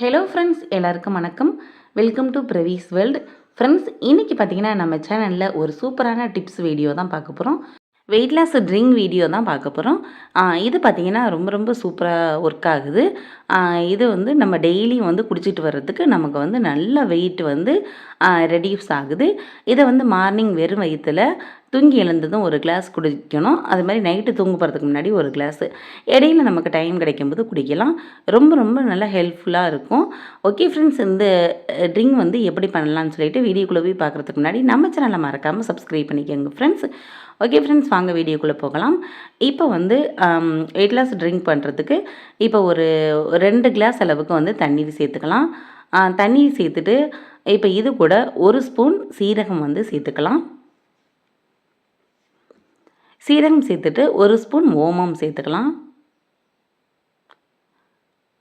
Hello friends எல்லாருக்கும் வணக்கம். Welcome to பிரவீஸ் world friends இன்றைக்கி பார்த்தீங்கன்னா நம்ம சேனலில் ஒரு சூப்பரான டிப்ஸ் வீடியோ தான் பார்க்க போகிறோம் வெயிட் லாஸ் ட்ரிங்க் வீடியோ தான் பார்க்க போகிறோம் இது பார்த்திங்கன்னா ரொம்ப ரொம்ப சூப்பராக ஒர்க் ஆகுது. இது வந்து நம்ம டெய்லியும் வந்து குடிச்சிட்டு வர்றதுக்கு நமக்கு வந்து நல்ல வெயிட் வந்து ரெடியூஸ் ஆகுது. இதை வந்து மார்னிங் வெறும் வயிற்றில் தூங்கி எழுந்ததும் ஒரு கிளாஸ் குடிக்கணும். அது மாதிரி நைட்டு தூங்க போகிறதுக்கு முன்னாடி ஒரு கிளாஸு இடையில நமக்கு டைம் கிடைக்கும்போது குடிக்கலாம். ரொம்ப ரொம்ப நல்லா ஹெல்ப்ஃபுல்லாக இருக்கும். ஓகே ஃப்ரெண்ட்ஸ் இந்த ட்ரிங்க் வந்து எப்படி பண்ணலாம்னு சொல்லிட்டு வீடியோக்குள்ளே போய் பார்க்குறதுக்கு முன்னாடி நம்ம சேனலை மறக்காமல் சப்ஸ்கிரைப் பண்ணிக்கோங்க ஃப்ரெண்ட்ஸ் ஓகே ஃப்ரெண்ட்ஸ் வாங்க வீடியோக்குள்ளே போகலாம். இப்போ வந்து um, வெயிட் லாஸ் ட்ரிங்க் பண்ணுறதுக்கு இப்போ ஒரு ரெண்டு கிளாஸ் அளவுக்கு வந்து தண்ணீர் சேர்த்துக்கலாம். தண்ணீர் சேர்த்துட்டு இப்போ இது கூட ஒரு ஸ்பூன் சீரகம் வந்து சேர்த்துக்கலாம். சீரகம் சேர்த்துட்டு ஒரு ஸ்பூன் ஓமம் சேர்த்துக்கலாம்.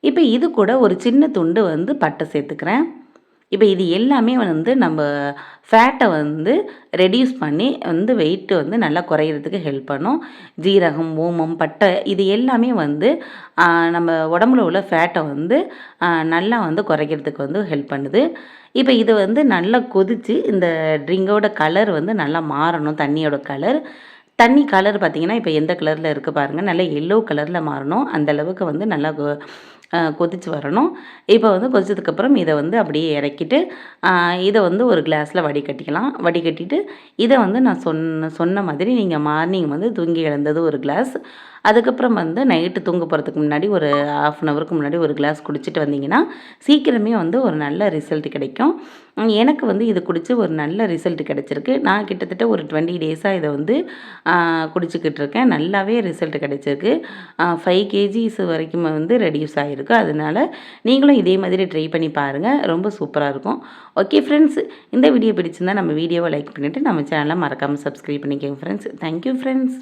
இப்போ இது கூட ஒரு சின்ன துண்டு வந்து பட்டை சேர்த்துக்கிறேன். இப்போ இது எல்லாமே வந்து நம்ம ஃபேட்டை வந்து ரெடியூஸ் பண்ணி வந்து வெயிட்டு வந்து நல்லா குறையிறதுக்கு ஹெல்ப் பண்ணும். ஜீரகம் ஓமம் பட்டை இது எல்லாமே வந்து நம்ம உடம்புல உள்ள ஃபேட்டை வந்து நல்லா வந்து குறைக்கிறதுக்கு வந்து ஹெல்ப் பண்ணுது. இப்போ இது வந்து நல்லா கொதித்து இந்த ட்ரிங்கோட கலர் வந்து நல்லா மாறணும் தண்ணியோட கலர் தண்ணி கலர் பார்த்திங்கன்னா இப்போ எந்த கலரில் இருக்குது பாருங்கள் நல்லா எல்லோ கலரில் மாறணும். அந்தளவுக்கு வந்து நல்லா கொதித்து வரணும். இப்போ வந்து கொதிச்சதுக்கப்புறம் இதை வந்து அப்படியே இறக்கிட்டு இதை வந்து ஒரு கிளாஸில் வடிகட்டிக்கலாம். வடிகட்டிட்டு இதை வந்து நான் சொன்ன சொன்ன மாதிரி நீங்கள் மார்னிங் வந்து தூங்கி எழுந்தது ஒரு கிளாஸ் அதுக்கப்புறம் வந்து நைட்டு தூங்க போகிறதுக்கு முன்னாடி ஒரு ஆஃப் அன் ஹவருக்கு முன்னாடி ஒரு கிளாஸ் குடிச்சிட்டு வந்தீங்கன்னா சீக்கிரமே வந்து ஒரு நல்ல ரிசல்ட் கிடைக்கும். எனக்கு வந்து இது குடித்து ஒரு நல்ல ரிசல்ட் கிடச்சிருக்கு. நான் கிட்டத்தட்ட ஒரு டுவெண்ட்டி டேஸாக இதை வந்து குடிச்சிக்கிட்டு இருக்கேன். நல்லாவே ரிசல்ட் கிடச்சிருக்கு. ஃபைவ் கேஜிஸ் வரைக்கும் வந்து ரெடியூஸ் ஆகிருக்கு அதனால் நீங்களும் இதே மாதிரி ட்ரை பண்ணி பாருங்கள் ரொம்ப சூப்பராக இருக்கும். ஓகே ஃப்ரெண்ட்ஸ் இந்த வீடியோ பிடிச்சிருந்தால் நம்ம வீடியோவை லைக் பண்ணிவிட்டு நம்ம சேனலை மறக்காமல் சப்ஸ்கிரைப் பண்ணிக்கோங்க ஃப்ரெண்ட்ஸ் தேங்க்யூ ஃப்ரெண்ட்ஸ்